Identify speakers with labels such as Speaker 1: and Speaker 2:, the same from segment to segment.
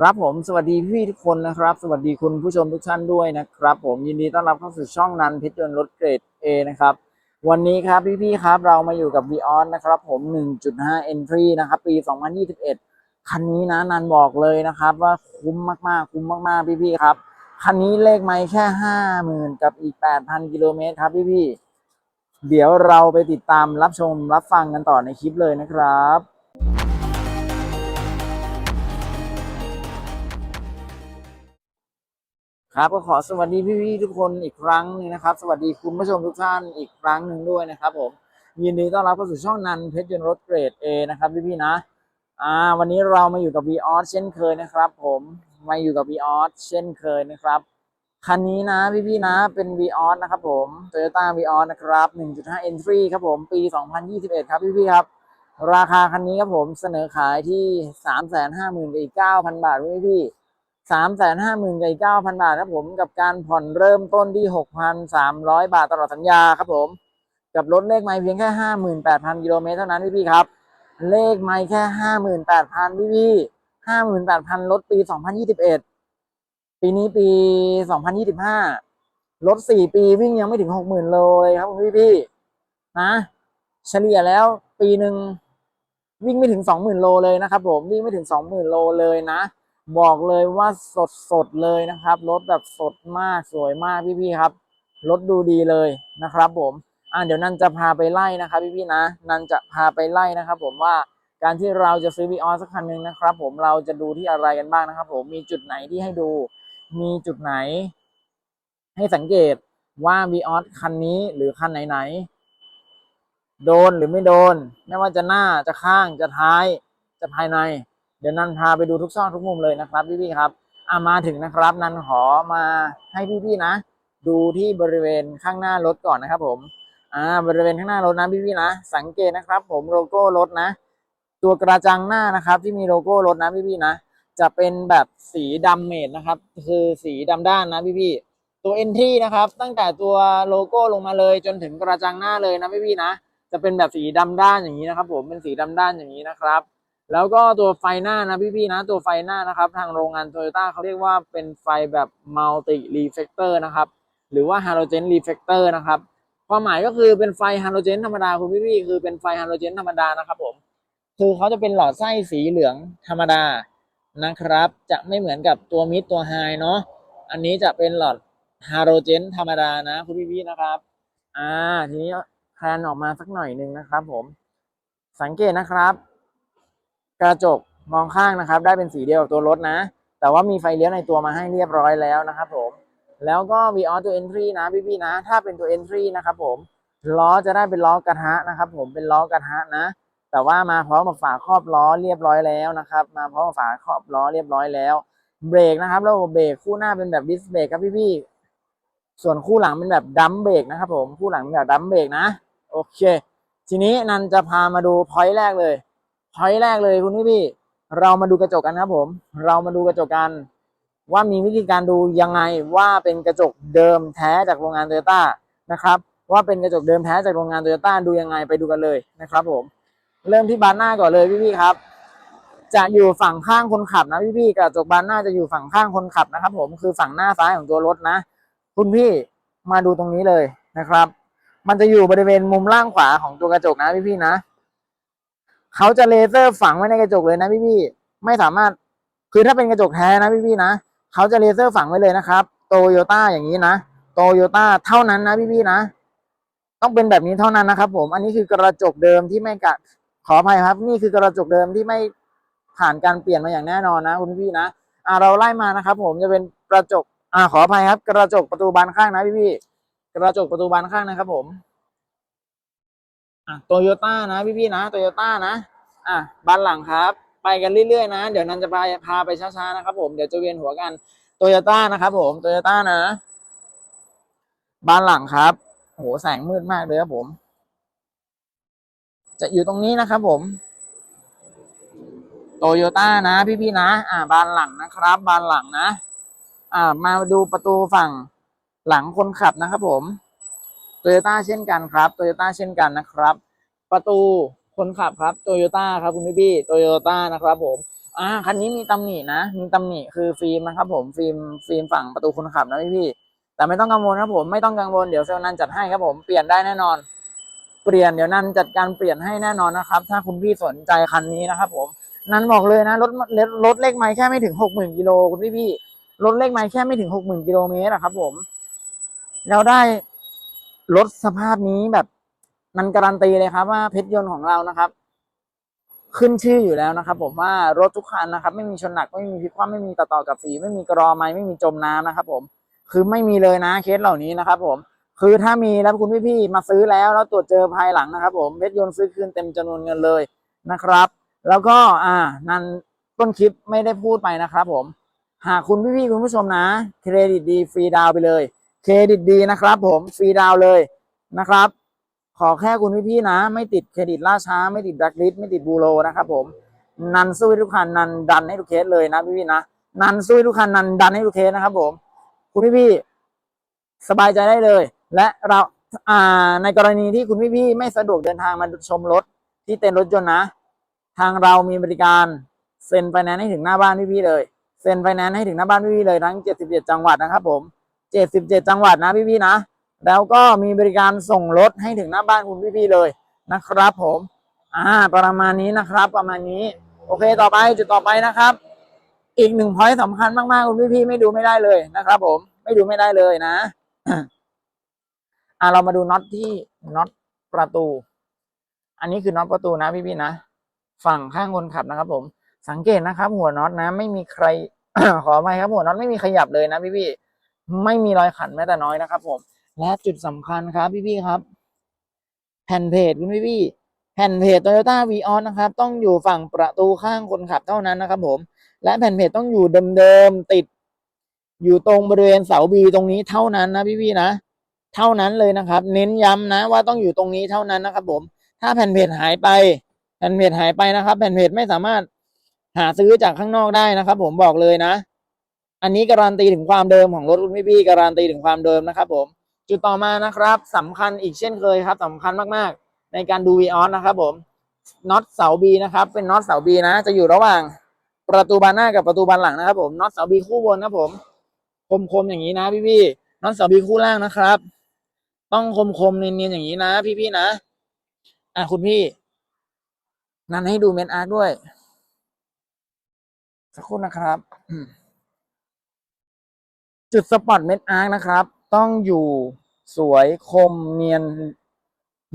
Speaker 1: ครับผมสวัสดีพี่ทุกคนนะครับ สวัสดีคุณผู้ชมทุกท่านด้วยนะครับ ผมยินดีต้อนรับเข้าสู่ช่องนันเพชรยนต์รถเกรด A นะครับ วันนี้ครับพี่ๆครับเรามาอยู่กับ v ีออนนะครับผม 1.5 Entry นะครับ ปี 2021 คันนี้นะนันบอกเลยนะครับ ว่าคุ้มมากๆ คุ้มมากๆ พี่ๆครับ คันนี้เลขไม่แค่ 50,000 กับอีก 8,000 กิโลเมตรครับพี่ๆเดี๋ยวเราไปติดตามรับชมรับฟังกันต่อในคลิปเลยนะครับ ครับก็ขอสวัสดีพี่ๆทุกคนอีกครั้งหนึงนะครับ สวัสดีคุณผู้ชมทุกท่านอีกครั้งหนึ่งด้วยนะครับผมยินดีต้อนรับเข้าสู่ช่องนันเพชรยนต์รถเกรด A นะครับพี่ๆนะอ่าวันนี้เรามาอยู่กับ v ีออสเช่นเคยนะครับ ผมมาอยู่กับ v ีออสเช่นเคยนะครับคันนี้นะพี่ๆนะเป็น v ีออสนะครับผม Toyota v ีออสนะครับ 1.5 Entry ครับผมปี 2021 ครับพี่ๆครับ ราคาคันนี้ครับผมเสนอขายที่ 350,000กับอีก9,000 บาทพี่ๆ สามแสนห้าหมื่นกับอีกเก้าพันบาทครับผมกับการผ่อนเริ่มต้นที่หกพันสามร้อยบาทตลอดสัญญาครับผม กับรถเลขไม่เพียงแค่ห้าหมื่นแปดพันกิโลเมตรเท่านั้นพี่พี่ครับ เลขไม่แค่ห้าหมื่นแปดพันพี่พี่ห้าหมื่นแปดพันรถปีสองพันยี่สิบเอ็ดปีนี้ปีสองพันยี่สิบห้ารถสี่ปีวิ่งยังไม่ถึงหกหมื่นเลยครับพี่พี่นะเฉลี่ยแล้วปีหนึ่งวิ่งไม่ถึงสองหมื่นโลเลยนะครับผมวิ่งไม่ถึงสองหมื่นโลเลยนะ บอกเลยว่าสดสดเลยนะครับ รถแบบสดมากสวยมากพี่ๆครับ รถดูดีเลยนะครับ ผม อ่าเดี๋ยวนันจะพาไปไล่นะครับ พี่ๆนะ นันจะพาไปไล่นะครับ ผมว่าการที่เราจะซื้อวีออสักคันหนึ่งนะครับ ผมเราจะดูที่อะไรกันบ้างนะครับ ผมมีจุดไหนที่ให้ดู มีจุดไหน ให้สังเกตว่าวีออสคันนี้หรือคันไหนๆโดนหรือไม่โดน ไม่ว่าจะหน้าจะข้างจะท้ายจะภายใน เดี๋ยวนันพาไปดูทุกซอกทุกมุมเลยนะครับพี่ๆครับอ่ามาถึงนะครับ นันขอมาให้พี่ๆนะ ดูที่บริเวณข้างหน้ารถก่อนนะครับ ผมอ่าบริเวณข้างหน้ารถนะพี่ๆนะ สังเกตนะครับ ผมโลโก้รถนะ ตัวกระจังหน้านะครับ ที่มีโลโก้รถนะพี่ๆนะ จะเป็นแบบสีดำเมดนะครับ คือสีดำด้านนะพี่ๆตัว entry นะครับ ตั้งแต่ตัวโลโก้ลงมาเลย จนถึงกระจังหน้าเลยนะพี่ๆนะ จะเป็นแบบสีดำด้านอย่างนี้นะครับ ผมเป็นสีดำด้านอย่างนี้นะครับ แล้วก็ตัวไฟหน้านะพี่ๆนะตัวไฟหน้านะครับ ทางโรงงานโตโยต้าเขาเรียกว่าเป็นไฟแบบมัลติรีเฟกเตอร์นะครับ หรือว่าฮาโลเจนรีเฟกเตอร์นะครับความหมายก็คือเป็นไฟฮาโลเจนธรรมดาคุณพี่ๆคือเป็นไฟฮาโลเจนธรรมดานะครับผมคือเขาจะเป็นหลอดไส้สีเหลืองธรรมดานะครับ จะไม่เหมือนกับตัวมิดตัวไฮเนาะอันนี้จะเป็นหลอดฮาโลเจนธรรมดานะคุณพี่ๆนะครับอ่าทีนี้แพลนออกมาสักหน่อยหนึ่งนะครับ ผม สังเกตนะครับ กระจกมองข้างนะครับ ได้เป็นสีเดียวกับตัวรถนะ แต่ว่ามีไฟเลี้ยวในตัวมาให้เรียบร้อยแล้วนะครับผม แล้วก็ v ีออตัว entry นะพี่ๆนะ ถ้าเป็นตัว entry นะครับผมล้อจะได้เป็นล้อกระทะนะครับผมเป็นล้อกระทะนะ แต่ว่ามาพร้อมกับฝาครอบล้อเรียบร้อยแล้วนะครับ มาพร้อมกับฝาครอบล้อเรียบร้อยแล้ว เบรกนะครับระบบเบรกคู่หน้าเป็นแบบดิสเบรกครับพี่ๆส่วนคู่หลังเป็นแบบดัมเบรกนะครับผมคู่หลังเป็นแบบดัมเบรกนะ โอเค ทีนี้นันจะพามาดูพอยต์แรกเลย พอยแรกเลยคุณพี่พี่ๆเรามาดูกระจกกันครับผม เรามาดูกระจกกัน ว่ามีวิธีการดูยังไงว่าเป็นกระจกเดิมแท้จากโรงงานโตโยต้านะครับว่าเป็นกระจกเดิมแท้จากโรงงานโตโยต้าดูยังไงไปดูกันเลยนะครับผมเริ่มที่บานหน้าก่อนเลยพี่พี่ๆครับ จะอยู่ฝั่งข้างคนขับนะพี่พี่ๆกระจกบานหน้าจะอยู่ฝั่งข้างคนขับนะครับ ผมคือฝั่งหน้าซ้ายของตัวรถนะ คุณพี่มาดูตรงนี้เลยนะครับ มันจะอยู่บริเวณมุมล่างขวาของตัวกระจกนะพี่พี่ๆนะ เขาจะเลเซอร์ฝังไว้ในกระจกเลยนะพี่พี่ๆไม่สามารถคือถ้าเป็นกระจกแท้นะพี่พี่ๆนะเขาจะเลเซอร์ฝังไว้เลยนะครับโตโยต้าอย่างนี้นะโตโยต้าเท่านั้นนะพี่พี่ๆนะต้องเป็นแบบนี้เท่านั้นนะครับ ผม อันนี้คือกระจกเดิมที่ไม่กะขออภัยครับ นี่คือกระจกเดิมที่ไม่ผ่านการเปลี่ยนมาอย่างแน่นอนนะ คุณพี่นะอ่าเราไล่มานะครับ ผมจะเป็นกระจกอ่าขออภัยครับ กระจกประตูบานข้างนะพี่พี่ๆกระจกประตูบานข้างนะครับ ผม อะโตโยต้านะพี่ๆนะโตโยต้านะอะบานหลังครับ ไปกันเรื่อยๆนะ เดี๋ยวนันจะพาพาไปช้าๆนะครับ ผมเดี๋ยวจะเวียนหัวกันโตโยต้านะครับ ผมโตโยต้านะบานหลังครับโหแสงมืดมากเลยครับผม จะอยู่ตรงนี้นะครับ ผมโตโยต้านะ พี่ๆนะ อ่าบานหลังนะครับ บานหลังนะ อ่า มาดูประตูฝั่งหลังคนขับนะครับผม โตโยต้าเช่นกันครับโตโยต้าเช่นกันนะครับ ประตูคนขับครับโตโยต้าครับคุณพี่พี่โตโยต้านะครับผมอ่าคันนี้มีตำหนินะมีตำหนิคือฟิล์มนะครับผมฟิล์มฟิล์มฝั่งประตูคนขับนะพี่พี่แต่ไม่ต้องกังวลครับผมไม่ต้องกังวลเดี๋ยวเซลล์นันจัดให้ครับผมเปลี่ยนได้แน่นอน เปลี่ยนเดี๋ยวนันจัดการเปลี่ยนให้แน่นอนนะครับ ถ้าคุณพี่สนใจคันนี้นะครับผมนันบอกเลยนะรถรถรถเลขไม้แค่ไม่ถึงหกหมื่นกิโลคุณพี่พี่รถเลขไม้แค่ไม่ถึงหกหมื่นกิโลเมตรอะครับผมเราได้ รถสภาพนี้แบบนันการันตีเลยครับว่าเพชรยนต์ของเรานะครับ ขึ้นชื่ออยู่แล้วนะครับ ผมว่ารถทุกคันนะครับ ไม่มีชนหนักไม่มีพลิกคว่ำไม่มีต่อต่อกับสีไม่มีกรอไม้ไม่มีจมน้ำนะครับ ผม คือไม่มีเลยนะเคสเหล่านี้นะครับ ผม คือถ้ามีแล้วคุณพี่ๆมาซื้อแล้วแล้วตรวจเจอภายหลังนะครับ ผมเพชรยนต์ซื้อคืนเต็มจำนวนเงินเลยนะครับ แล้วก็อ่านันต้นคลิปไม่ได้พูดไปนะครับ ผม หากคุณพี่ๆคุณผู้ชมนะ เครดิตดีฟรีดาวไปเลย เครดิตดีนะครับผมฟรีดาวเลยนะครับ ขอแค่คุณพี่ๆนะ ไม่ติดเครดิตล่าช้า ไม่ติดแบล็คลิสไม่ติดบูโรนะครับผมนันสู้ให้ทุกคันนันดันให้ทุกเคสเลยนะพี่ๆนะนันสู้ให้ทุกคันนันดันให้ทุกเคสนะครับ ผม คุณพี่ๆสบายใจได้เลย และเราอ่าในกรณีที่คุณพี่ๆไม่สะดวกเดินทางมาชมรถที่เต็นท์รถยนต์นะ ทางเรามีบริการเซ็นไฟแนนซ์ให้ถึงหน้าบ้านพี่ๆเลยเซ็นไฟแนนซ์ให้ถึงหน้าบ้านพี่ๆเลยทั้ง 77 จังหวัดนะครับผม 77 จังหวัดนะพี่ๆนะ แล้วก็มีบริการส่งรถให้ถึงหน้าบ้านคุณพี่ๆเลยนะครับ ผมอ่าประมาณนี้นะครับ ประมาณนี้ โอเคต่อไปจุดต่อไปนะครับ อีกหนึ่งพอยต์สำคัญมากๆคุณพี่ๆไม่ดูไม่ได้เลยนะครับ ผมไม่ดูไม่ได้เลยนะอ่าเรามาดูน็อตที่น็อตประตู อันนี้คือน็อตประตูนะพี่ๆนะฝั่งข้างคนขับนะครับ ผมสังเกตนะครับ หัวน็อตนะ ไม่มีใครขออภัยครับหัวน็อตไม่มีขยับเลยนะพี่ๆ ไม่มีรอยขันแม้แต่น้อยนะครับ ผม และจุดสำคัญครับพี่ๆครับ แผ่นเพจคุณพี่ๆแผ่นเพจ Toyota v ีออนะครับ ต้องอยู่ฝั่งประตูข้างคนขับเท่านั้นนะครับ ผม และแผ่นเพจต้องอยู่เดิมๆติด อยู่ตรงบริเวณเสาบีตรงนี้เท่านั้นนะพี่ๆนะเท่านั้นเลยนะครับ เน้นย้ำนะว่าต้องอยู่ตรงนี้เท่านั้นนะครับ ผม ถ้าแผ่นเพจหายไป แผ่นเพจหายไปนะครับ แผ่นเพจไม่สามารถหาซื้อจากข้างนอกได้นะครับ ผมบอกเลยนะ อันนี้การันตีถึงความเดิมของรถคุณพี่ๆการันตีถึงความเดิมนะครับผม จุดต่อมานะครับสำคัญอีกเช่นเคยครับสำคัญมากๆ ในการดูวีออสนะครับผมน็อตเสาบีนะครับเป็นน็อตเสาบีนะ จะอยู่ระหว่างประตูบานหน้ากับประตูบานหลังนะครับผมน็อตเสาบีคู่บนนะผมคมๆอย่างนี้นะพี่ๆน็อตเสาบีคู่ล่างนะครับ ต้องคมๆเนียนๆอย่างนี้นะ พี่ๆนะอะคุณพี่ นั่นให้ดูเมนอาร์ด้วยสักครู่นะครับอืม จุดสปอตเมนอาร์ตนะครับ ต้องอยู่สวยคมเนียน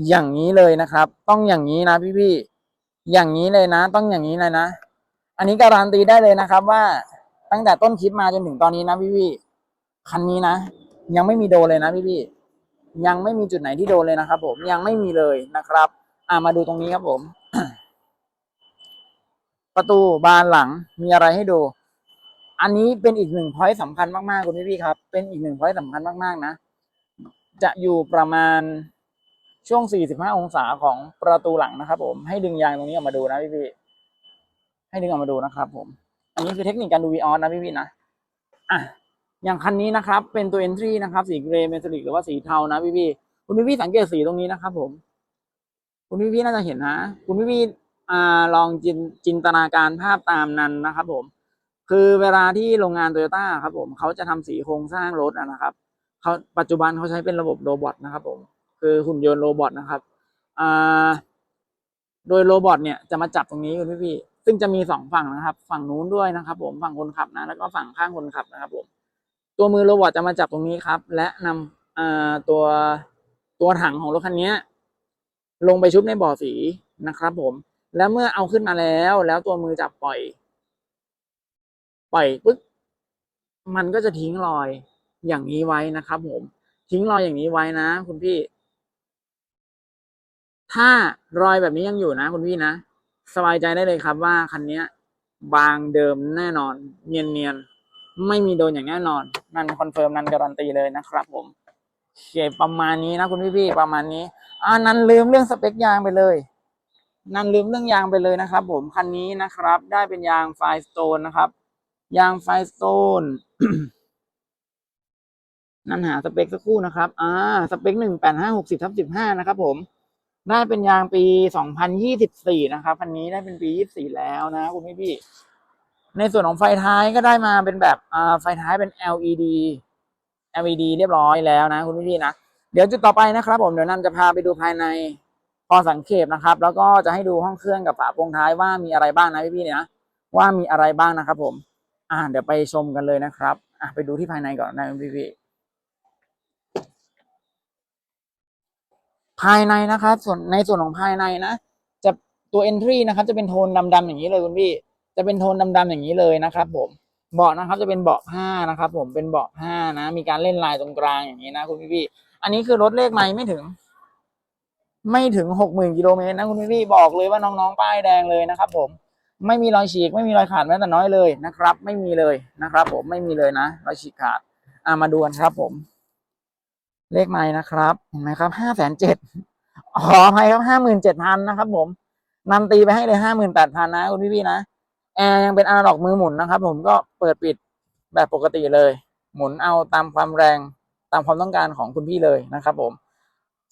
Speaker 1: อย่างนี้เลยนะครับ ต้องอย่างนี้นะพี่ๆอย่างนี้เลยนะ ต้องอย่างนี้เลยนะ อันนี้การันตีได้เลยนะครับ ว่าตั้งแต่ต้นคลิปมาจนถึงตอนนี้นะพี่ๆคันนี้นะ ยังไม่มีโดนเลยนะพี่ๆยังไม่มีจุดไหนที่โดนเลยนะครับ ผมยังไม่มีเลยนะครับ อ่ามาดูตรงนี้ครับผม ประตูบานหลังมีอะไรให้ดู อันนี้เป็นอีกหนึ่งพอยต์สำคัญมากๆคุณพี่ๆครับ เป็นอีกหนึ่งพอยต์สำคัญมากๆนะ จะอยู่ประมาณช่วง 45 องศาของประตูหลังนะครับ ผม ให้ดึงยางตรงนี้ออกมาดูนะพี่ๆให้ดึงออกมาดูนะครับ ผม อันนี้คือเทคนิคการดูวีออสนะพี่ๆนะ อะ อย่างคันนี้นะครับ เป็นตัว entry นะครับ สีเกรย์เมทัลลิกหรือว่าสีเทานะพี่ๆคุณพี่ๆสังเกตสีตรงนี้นะครับ ผม คุณพี่ๆน่าจะเห็นนะ คุณพี่ๆอ่าลองจินจินตนาการภาพตามนั้นนะครับ ผม คือเวลาที่โรงงานโตโยต้าครับผมเขาจะทำสีโครงสร้างรถนะครับเขาปัจจุบันเขาใช้เป็นระบบโรบอทนะครับผมคือหุ่นยนต์โรบอทนะครับอ่าโดยโรบอทเนี่ยจะมาจับตรงนี้คุณพี่พี่ซึ่งจะมีสองฝั่งนะครับ ฝั่งนู้นด้วยนะครับ ผมฝั่งคนขับนะแล้วก็ฝั่งข้างคนขับนะครับ ผม ตัวมือโรบอทจะมาจับตรงนี้ครับ และนำอ่าตัวตัวถังของรถคันนี้ลงไปชุบในบ่อสีนะครับ ผม แล้วเมื่อเอาขึ้นมาแล้ว แล้วตัวมือจับปล่อย ปล่อยปึ๊บมันก็จะทิ้งรอยอย่างนี้ไว้นะครับ ผม ทิ้งรอยอย่างนี้ไว้นะคุณพี่ ถ้ารอยแบบนี้ยังอยู่นะคุณพี่นะสบายใจได้เลยครับว่าคันนี้บางเดิมแน่นอน เนียนเนียนๆไม่มีโดนอย่างแน่นอน นั่นคอนเฟิร์มนั่นการันตีเลยนะครับ ผมโอเคประมาณนี้นะคุณพี่ๆประมาณนี้อ่านันลืมเรื่องสเปคยางไปเลยนันลืมเรื่องยางไปเลยนะครับ ผมคันนี้นะครับ ได้เป็นยางไฟสโตนนะครับ ยางไฟสโตนนั่นหาสเปคสักครู่นะครับ อ่า สเปคหนึ่งแปดห้าหกสิบทับสิบห้านะครับผม ได้เป็นยางปีสองพันยี่สิบสี่นะครับคันนี้ได้เป็นปียี่สิบสี่แล้วนะคุณพี่พี่ ในส่วนของไฟท้ายก็ได้มาเป็นแบบ อ่า ไฟท้ายเป็น LED LED เรียบร้อยแล้วนะคุณพี่ๆนะ เดี๋ยวจุดต่อไปนะครับ ผม เดี๋ยวนันจะพาไปดูภายในพอสังเขปนะครับ แล้วก็จะให้ดูห้องเครื่องกับฝาโปรงท้ายว่ามีอะไรบ้างนะพี่ๆเนี่ยว่ามีอะไรบ้างนะครับผม อ่าเดี๋ยวไปชมกันเลยนะครับอะไปดูที่ภายในก่อนนะพี่ๆภายในนะครับส่วนในส่วนของภายในนะ จะตัว entry นะครับ จะเป็นโทนดำๆอย่างนี้เลยคุณพี่ จะเป็นโทนดำๆอย่างนี้เลยนะครับ ผมเบาะนะครับ จะเป็นเบาะผ้านะครับ ผมเป็นเบาะผ้านะ มีการเล่นลายตรงกลางอย่างนี้นะคุณพี่ๆอันนี้คือรถเลขไม่ไม่ถึง ไม่ถึงหกหมื่นกิโลเมตรนะคุณพี่ๆบอกเลยว่าน้องๆป้ายแดงเลยนะครับ ผม ไม่มีรอยฉีกไม่มีรอยขาดแม้แต่น้อยเลยนะครับ ไม่มีเลยนะครับ ผมไม่มีเลยนะรอยฉีกขาดอ่ามาดูกันครับผม เลขไม้นะครับ เห็นไหมครับห้าแสนเจ็ดขออภัยครับห้าหมื่นเจ็ดพันนะครับ ผมนำตีไปให้เลยห้าหมื่นแปดพันนะคุณพี่ๆนะแอร์ยังเป็นอนาล็อกมือหมุนนะครับ ผมก็เปิดปิดแบบปกติเลย หมุนเอาตามความแรงตามความต้องการของคุณพี่เลยนะครับ ผม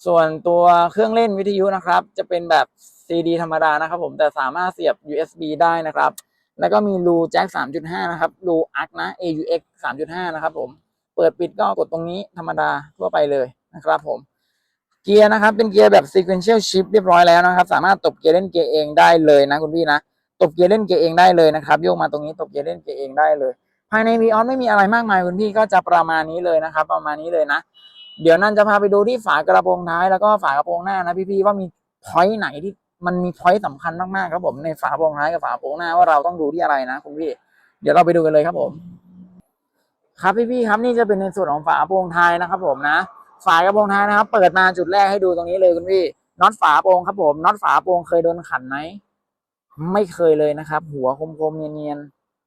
Speaker 1: ส่วนตัวเครื่องเล่นวิทยุนะครับ จะเป็นแบบ CD ธรรมดานะครับผมแต่สามารถเสียบ USB ได้นะครับ แล้วก็มีรูแจ็ค3.5 นะครับ รูอักนะ AUX 3.5 นะครับผม เปิดปิดก็กดตรงนี้ธรรมดาทั่วไปเลยนะครับผม เกียร์นะครับเป็นเกียร์แบบ sequential shift เรียบร้อยแล้วนะครับ สามารถตบเกียร์เล่นเกียร์เองได้เลยนะคุณพี่นะ ตบเกียร์เล่นเกียร์เองได้เลยนะครับ โยกมาตรงนี้ตบเกียร์เล่นเกียร์เองได้เลย ภายใน v ีออนไม่มีอะไรมากมายคุณพี่ก็จะประมาณนี้เลยนะครับ ประมาณนี้เลยนะ เดี๋ยวนั่นจะพาไปดูที่ฝากระโปรงท้ายแล้วก็ฝากระโปรงหน้านะพี่ๆว่ามีพอยต์ไหนที่ มันมีพอยต์สำคัญมากๆครับผมในฝาโปรงท้ายกับฝาโปรงหน้าว่าเราต้องดูที่อะไรนะคุณพี่ เดี๋ยวเราไปดูกันเลยครับผม ครับพี่ๆครับนี่จะเป็นในส่วนของฝาโปรงท้ายนะครับ ผมนะฝากระโปรงท้ายนะครับ เปิดมาจุดแรกให้ดูตรงนี้เลยคุณพี่น็อตฝาโปรงครับผมน็อตฝาโปรงเคยโดนขันไหมไม่เคยเลยนะครับ หัวคมๆเนียน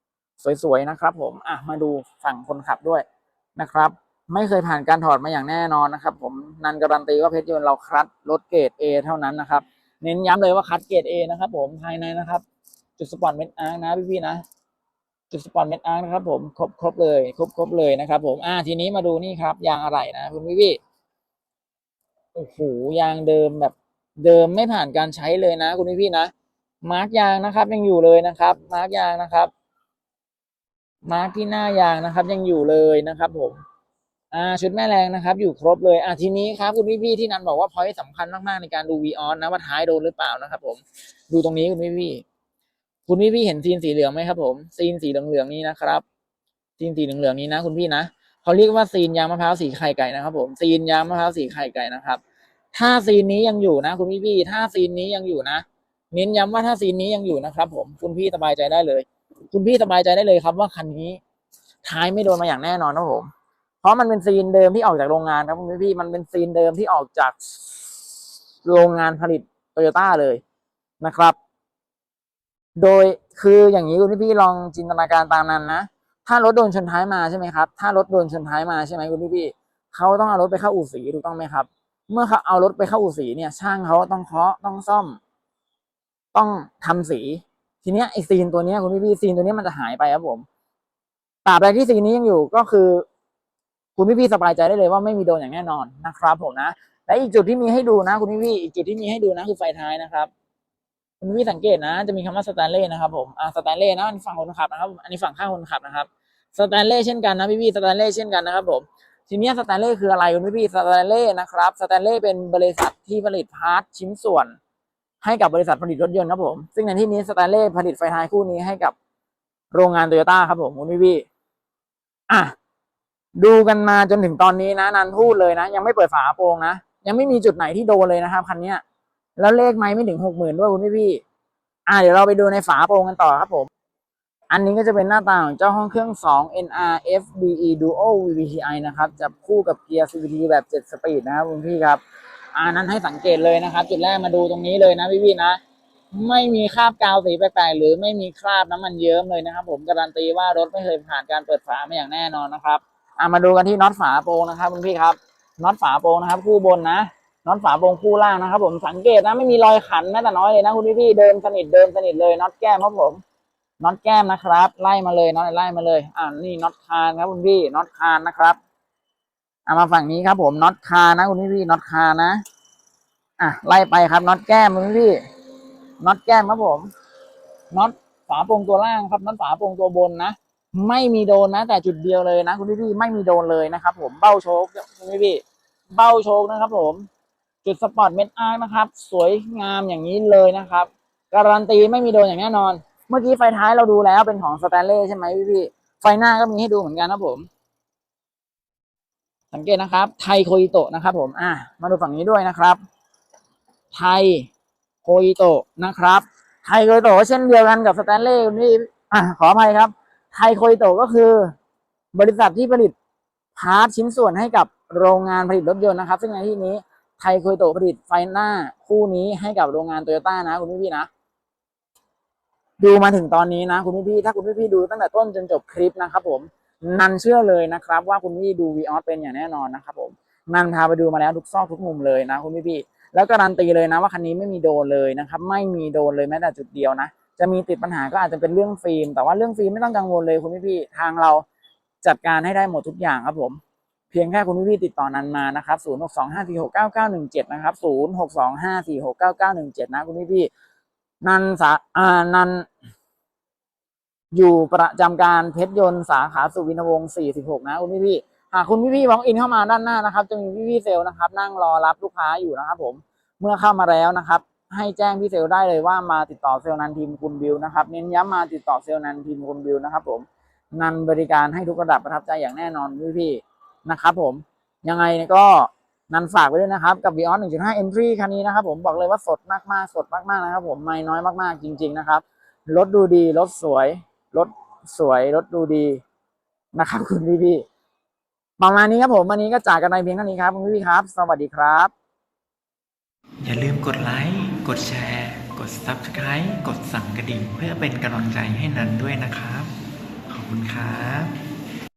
Speaker 1: ๆสวยๆนะครับ ผมอะมาดูฝั่งคนขับด้วยนะครับ ไม่เคยผ่านการถอดมาอย่างแน่นอนนะครับ ผมนันการันตีว่าเพชรยนต์เราครัดรถเกรด A เท่านั้นนะครับ เน้นย้ำเลยว่าคัดเกรด A นะครับ ผมภายในนะครับ จุดสปอร์ตเม็ดอาร์นะพี่ๆนะ จุดสปอร์ตเม็ดอาร์นะครับ ผมครบครบเลย ครบครบเลยนะครับ ผมอ่าทีนี้มาดูนี่ครับ ยางอะไรนะคุณพี่ๆโอ้โหยางเดิมแบบเดิมไม่ผ่านการใช้เลยนะ คุณพี่ๆนะมาร์กยางนะครับ ยังอยู่เลยนะครับ มาร์กยางนะครับ มาร์กที่หน้ายางนะครับ ยังอยู่เลยนะครับ ผม อ่าชุดแม่แรงนะครับ อยู่ครบเลยอ่าทีนี้ครับคุณพี่ๆที่นันบอกว่าพอยต์สำคัญมากๆในการดูวีออนนะว่าท้ายโดนหรือเปล่านะครับ ผม ดูตรงนี้คุณพี่ๆคุณพี่ๆเห็นซีนสีเหลืองไหมครับ ผมซีนสีเหลืองๆนี้นะครับซีนสีเหลืองๆนี้นะ คุณพี่นะเขาเรียกว่าซีนยางมะพร้าวสีไข่ไก่นะครับ ผมซีนยางมะพร้าวสีไข่ไก่นะครับ ถ้าซีนนี้ยังอยู่นะ คุณพี่ๆถ้าซีนนี้ยังอยู่นะเน้นย้ำว่าถ้าซีนนี้ยังอยู่นะครับ ผมคุณพี่สบายใจได้เลย คุณพี่สบายใจได้เลยครับ ว่าคันนี้ท้ายไม่โดนมาอย่างแน่นอนนะผม เพราะมันเป็นซีนเดิมที่ออกจากโรงงานครับคุณพี่มันเป็นซีนเดิมที่ออกจากโรงงานผลิตโตโยต้าเลยนะครับ โดยคืออย่างนี้คุณพี่ลองจินตนาการตามนั้นนะ ถ้ารถโดนชนท้ายมาใช่ไหมครับ ถ้ารถโดนชนท้ายมาใช่ไหมคุณพี่เขาต้องเอารถไปเข้าอู่สีถูกต้องไหมครับ เมื่อเขาเอารถไปเข้าอู่สีเนี่ย ช่างเขาต้องเคาะต้องซ่อม ต้องทำสี ทีเนี้ยไอซีนตัวเนี้ยคุณพี่พี่ซีนตัวเนี้ยมันจะหายไปครับผมตราบใดที่ซีนนี้ยังอยู่ก็คือ คุณพี่พี่สบายใจได้เลยว่าไม่มีโดนอย่างแน่นอนนะครับผมนะและอีกจุดที่มีให้ดูนะ คุณพี่พี่อีกจุดที่มีให้ดูนะคือไฟท้ายนะครับคุณพี่สังเกตนะ จะมีคำว่าสแตนเล่นะครับผมอ่าสแตนเล่นะอันนี้ฝั่งคนขับนะครับ อันนี้ฝั่งข้างคนขับนะครับสแตนเล่เช่นกันนะพี่พี่สแตนเล่เช่นกันนะครับผมทีนี้สแตนเล่คืออะไรคุณพี่พี่สแตนเล่นะครับสแตนเล่เป็นบริษัทที่ผลิตพาร์ทชิ้นส่วน ให้กับบริษัทผลิตรถยนต์ครับผม ซึ่งในที่นี้สแตนเล่ผลิตไฟท้ายคู่นี้ให้กับโรงงานโตโยต้าครับผมคุณพี่พี่อะ ดูกันมาจนถึงตอนนี้นะนันพูดเลยนะ ยังไม่เปิดฝาโปรงนะ ยังไม่มีจุดไหนที่โดนเลยนะครับคันนี้แล้วเลขไม่ไม่ถึงหกหมื่นด้วยคุณพี่พี่อะเดี๋ยวเราไปดูในฝาโปรงกันต่อครับผม อันนี้ก็จะเป็นหน้าตาของเจ้าห้องเครื่อง 2 NR FBE Duo VVTi นะครับจับคู่กับเกียร์ CVT แบบ 7 สปีดนะครับคุณพี่ครับอ่านั้นให้สังเกตเลยนะครับ จุดแรกมาดูตรงนี้เลยนะพี่ๆนะ ไม่มีคราบกาวสีแปลกๆหรือไม่มีคราบน้ำมันเยิ้มเลยนะครับ ผมการันตีว่ารถไม่เคยผ่านการเปิดฝามาอย่างแน่นอนนะครับ อ่ามาดูกันที่น็อตฝาโปรงนะครับคุณพี่ครับน็อตฝาโปรงนะครับ คู่บนนะน็อตฝาโปรงคู่ล่างนะครับ ผมสังเกตนะไม่มีรอยขันแม้แต่น้อยเลยนะคุณพี่ๆเดิมสนิทเดิมสนิทเลยน็อตแก้มครับผมน็อตแก้มนะครับ ไล่มาเลยน็อตไล่มาเลย อ่านี่น็อตคานครับคุณพี่น็อตคานนะครับเอามาฝั่งนี้ครับ ผมน็อตคานนะคุณพี่ๆน็อตคานนะ อะไล่ไปครับน็อตแก้มคุณพี่น็อตแก้มครับผมน็อตฝาโปรงตัวล่างครับนั้นฝาโปรงตัวบนนะ ไม่มีโดนนะ แต่จุดเดียวเลยนะ คุณพี่พี่ไม่มีโดนเลยนะครับ ผมเบ้าโชคคุณพี่พี่เบ้าโชคนะครับ ผม จุดสปอร์ตเม็ดอาร์นะครับ สวยงามอย่างนี้เลยนะครับการันตีไม่มีโดนอย่างแน่นอน เมื่อกี้ไฟท้ายเราดูแล้วเป็นของสแตนเล่ใช่ไหมพี่พี่ไฟหน้าก็มีให้ดูเหมือนกันนะผม สังเกตนะครับ ไทยโคอิโตะนะครับ ผม อะมาดูฝั่งนี้ด้วยนะครับ ไทยโคอิโตะนะครับ ไทยโคอิโตะเช่นเดียวกันกับสแตนเล่คุณพี่อะขออภัยครับ ไทยโคอิโตก็คือบริษัทที่ผลิตพาร์ทชิ้นส่วนให้กับโรงงานผลิตรถยนต์นะครับ ซึ่งในที่นี้ไทยโคอิโตผลิตไฟหน้าคู่นี้ให้กับโรงงานโตโยต้านะคุณพี่ๆนะ ดูมาถึงตอนนี้นะ คุณพี่ๆถ้าคุณพี่ๆดูตั้งแต่ต้นจนจบคลิปนะครับ ผมนันเชื่อเลยนะครับ ว่าคุณพี่ดูวีออสเป็นอย่างแน่นอนนะครับ ผมนันพาไปดูมาแล้วทุกซอกทุกมุมเลยนะ คุณพี่ๆแล้วการันตีเลยนะว่าคันนี้ไม่มีโดนเลยนะครับ ไม่มีโดนเลยแม้แต่จุดเดียวนะ จะมีติดปัญหาก็อาจจะเป็นเรื่องฟิล์มแต่ว่าเรื่องฟิล์มไม่ต้องกังวลเลยคุณพี่ๆทางเราจัดการให้ได้หมดทุกอย่างครับผมเพียงแค่คุณพี่ๆติดต่อนันมานะครับ0 6 2 5 4 6 9 9 1 7นะครับ0 6 2 5 4 6 9 9 1 7นะคุณพี่ๆนันสาอ่านันอยู่ประจำการเพชรยนต์สาขาสุวินวงศ์46 นะคุณพี่ๆหากคุณพี่ๆวอล์กอินเข้ามาด้านหน้านะครับ จะมีพี่ๆเซลล์นะครับ นั่งรอรับลูกค้าอยู่นะครับผม เมื่อเข้ามาแล้วนะครับ ให้แจ้งพี่เซลได้เลยว่ามาติดต่อเซลนันทีมคุณบิวนะครับเน้นย้ำมาติดต่อเซลนันทีมคุณบิวนะครับ ผมนันบริการให้ทุกระดับประทับใจอย่างแน่นอนพี่ๆนะครับ ผมยังไงเนี่ยก็นันฝากไว้ด้วยนะครับ กับ v ีออส1.5 Entry คันนี้นะครับ ผมบอกเลยว่าสดมากๆ สดมากๆนะครับ ผมไม่น้อยมากๆจริง ๆ นะครับรถดูดีรถสวยรถสวยรถดูดีนะครับ คุณพี่พี่ๆประมาณนี้ครับผมวันนี้ก็จากกันในเพียงเท่านี้ครับคุณพี่ๆครับ สวัสดีครับ
Speaker 2: อย่าลืมกดไลค์ กดแชร์ กด Subscribe กดสั่งกระดิ่งเพื่อเป็นกำลังใจให้นันด้วยนะครับ ขอบคุณครับ